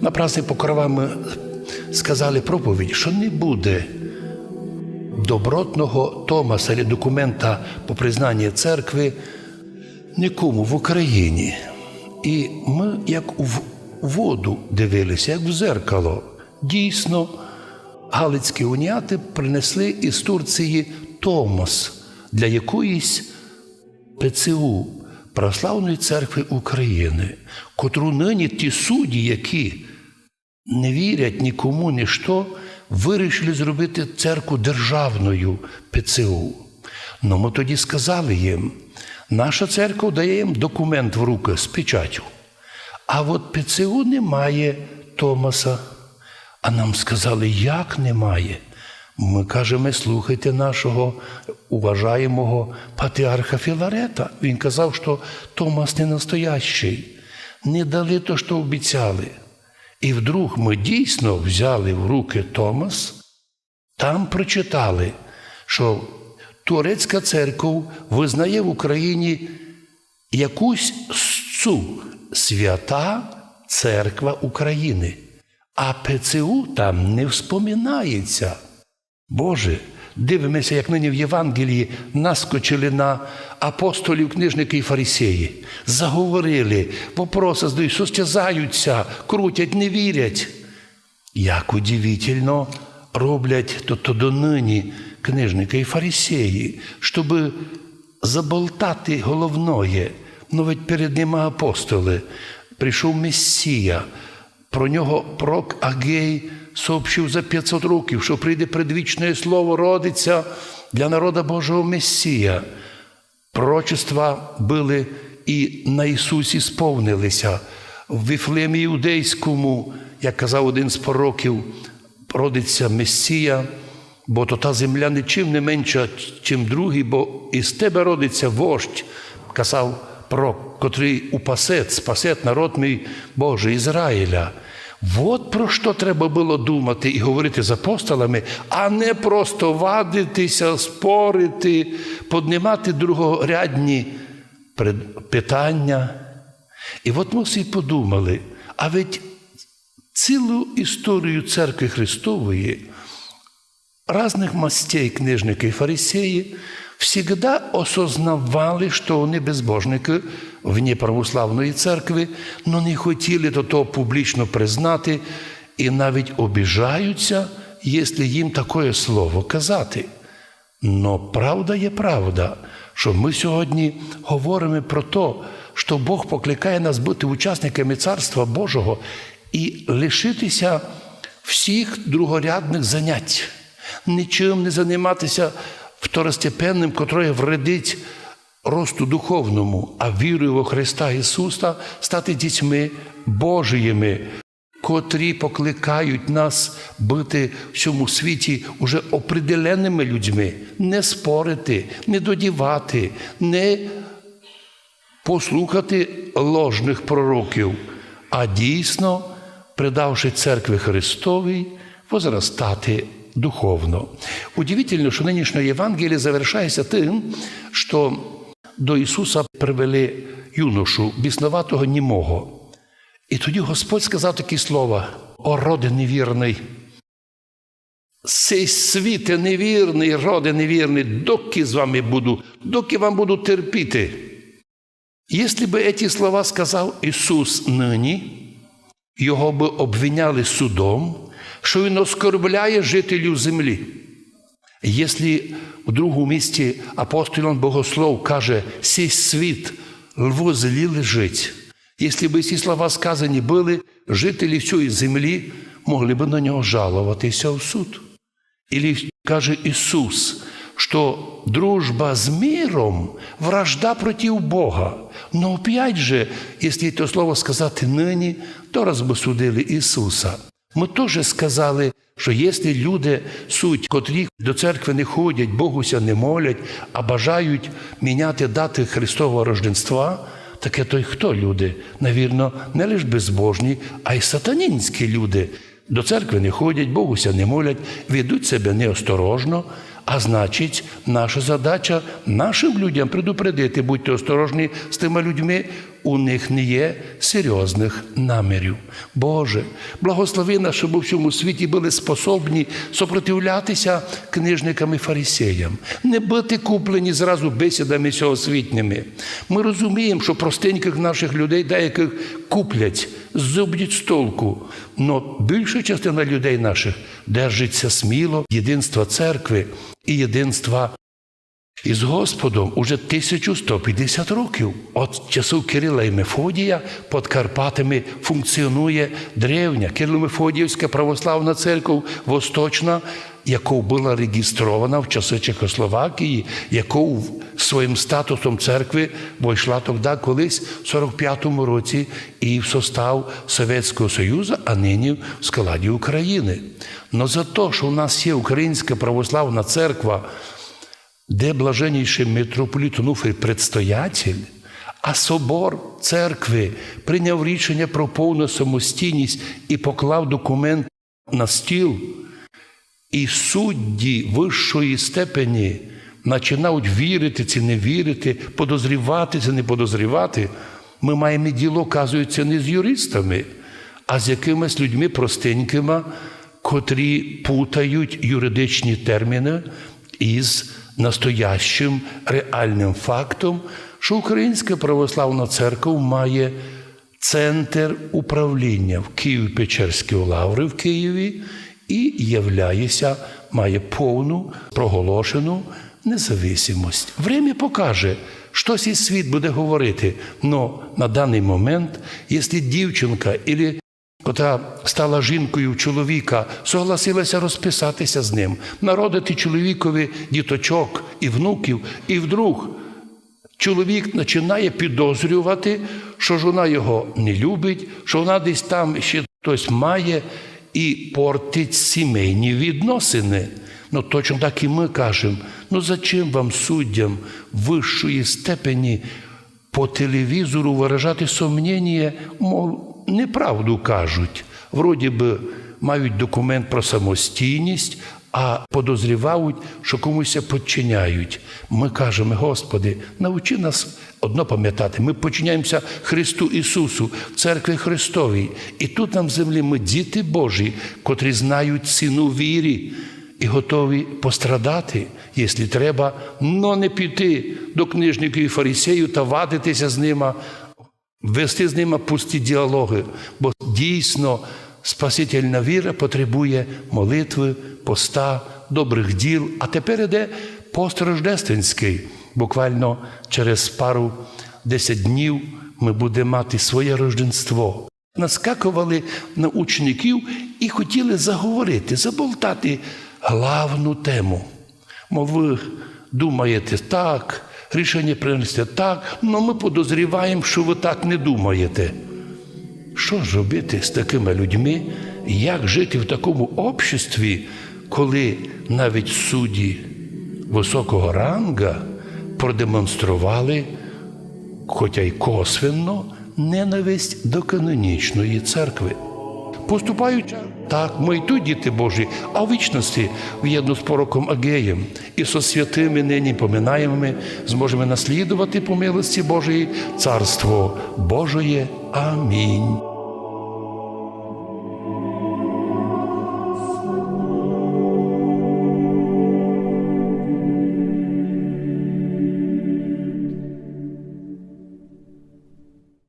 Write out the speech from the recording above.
На праздник Покрова ми сказали проповідь, що не буде добротного Томаса або документа по признанні церкви нікому в Україні. І ми, як в- воду дивилися, як в зеркало. Дійсно, галицькі уніати принесли із Турції Томас для якоїсь ПЦУ Православної церкви України, котру нині ті судді, які не вірять нікому, ніщо, вирішили зробити церкву державною ПЦУ. Ну ми тоді сказали їм, наша церква дає їм документ в руки з печаттю. А от ПЦУ немає Томаса. А нам сказали, як немає. Ми кажемо, слухайте нашого уважаємого патріарха Філарета. Він казав, що Томас не настоящий. Не дали то, що обіцяли. І вдруг ми дійсно взяли в руки Томас, там прочитали, що турецька церква визнає в Україні якусь цю свята церква України, а ПЦУ там не вспоминається. Боже, дивимося, як нині в Євангелії наскочили на апостолів, книжники і фарисеї. Заговорили, вопроси задають, состязаються, крутять, не вірять. Як удивительно роблять то, донині книжники і фарисеї, щоб заболтати головное. Ну ведь перед ними апостоли. Прийшов Месія. Про нього пророк Агей сообщив за 500 років, що прийде предвічне слово, родиться для народа Божого Месія. Пророчества були і на Ісусі сповнилися. В Віфлемі Іудейському, як казав один з пророків, родиться Месія, бо то та земля нічим не менша, чим другий, бо із тебе родиться вождь, казав пророк, котрий упасе, спасе народ мій Божий Ізраїля. От про що треба було думати і говорити з апостолами, а не просто вадитися, спорити, піднімати другорядні питання. І от ми всі подумали, а ведь цілу історію церкви Христової разных мастей книжники и фарисеи всегда осознавали, що вони безбожники вне православної церкви, но не хотіли до того публічно признати і навіть обіжаються, якщо їм таке слово казати. Но правда є правда, що ми сьогодні говоримо про те, що Бог покликає нас бути учасниками Царства Божого і лишитися всіх другорядних занять, нічим не займатися второстепенним, котре вредить росту духовному, а вірою во Христа Ісуса стати дітьми Божіїми котрі покликають нас бути в цьому світі уже определеними людьми, не спорити, не додівати, не послухати ложних пророків, а дійсно, придавши церкві Христовій, возростати духовно. Удивительно, що нинішнє Євангеліє завершається тим, що до Ісуса привели юношу, біснуватого німого. І тоді Господь сказав такі слова: О, роде невірний. Цей світе невірний, роде невірний, доки з вами буду, доки вам буду терпіти. Якщо би ці слова сказав Ісус нині, його би обвиняли судом, що Він оскорбляє жителів землі. Якщо в другому місці апостол Богослов каже, сей світ лво злі лежить. Якщо б ці слова сказані були, жителі всієї землі могли б на нього жалуватися в суд. Или каже Ісус, що дружба з миром вражда проти Бога. Но опять же, якщо це слово сказати нині, то раз би судили Ісуса. Ми теж сказали, що якщо люди суть, котрі до церкви не ходять, Богуся не молять, а бажають міняти дати Христового рождества, таке то й хто люди? Навірно, не лише безбожні, а й сатанінські люди. До церкви не ходять, Богуся не молять, ведуть себе неосторожно, а значить, наша задача нашим людям предупредити, будьте осторожні з тими людьми, у них не є серйозних намірів. Боже, благослови нас, щоб у всьому світі були способні сопротивлятися книжникам і фарисеям, не бути куплені зразу бесідами сьогосвітніми. Ми розуміємо, що простеньких наших людей деяких куплять, зубдять з толку. Но більша частина людей наших держиться сміло єдинства церкви і єдинства із Господом уже 1150 років. От часів Кирила і Мефодія під Карпатами функціонує древня Кирило-Мефодіївська православна церква Восточна, яка була реєстрована в часи Чехословакії, яка своїм статусом церкви вийшла тоді колись в 45-му році і в состав Совєтського Союзу, а нині в складі України. Но за те, що у нас є Українська православна церква, де блаженніший митрополіт Онуфрій предстоятель, а собор церкви прийняв рішення про повну самостійність і поклав документ на стіл, і судді вищої степені починають вірити чи не вірити, подозрівати чи не подозрівати. Ми маємо діло, оказується, не з юристами, а з якимись людьми простенькими, котрі путають юридичні терміни із настоящим реальним фактом, що Українська православна церква має центр управління в Києві-Печерській лаври в Києві і являється, має повну проголошену независимость. Время покаже, що цей світ буде говорити. Но на даний момент, якщо дівчинка або котра стала жінкою чоловіка, согласилася розписатися з ним, народити чоловікові діточок і внуків, і вдруг чоловік починає підозрювати, що жона його не любить, що вона десь там ще хтось має і портить сімейні відносини. Ну точно так і ми кажемо: ну зачем вам суддям вищої степені по телевізору виражати сумніння, мов неправду кажуть. Вроді би мають документ про самостійність, а подозрівають, що комусь підчиняють. Ми кажемо, Господи, навчи нас одно пам'ятати. Ми подчиняємося Христу Ісусу, в церкві Христовій. І тут на землі ми діти Божі, котрі знають ціну вірі і готові пострадати, якщо треба, но не піти до книжників і фарисеїв та вадитися з ними, вести з ними пусті діалоги, бо дійсно спасительна віра потребує молитви, поста, добрих діл. А тепер іде пост рождественський. Буквально через пару десять днів ми будемо мати своє рождество. Наскакували на учнів і хотіли заговорити, заболтати главну тему. Мов ви думаєте так, рішення принести так, але ми подозріваємо, що ви так не думаєте. Що ж робити з такими людьми? Як жити в такому обществі, коли навіть судді високого ранга продемонстрували, хоча й косвенно, ненависть до канонічної церкви? Поступають так, ми й тут діти Божі, а в вічності в'єдно з пороком Агеєм і со святими нині поминаємими зможемо наслідувати по милості Божої Царство Божої. Амінь.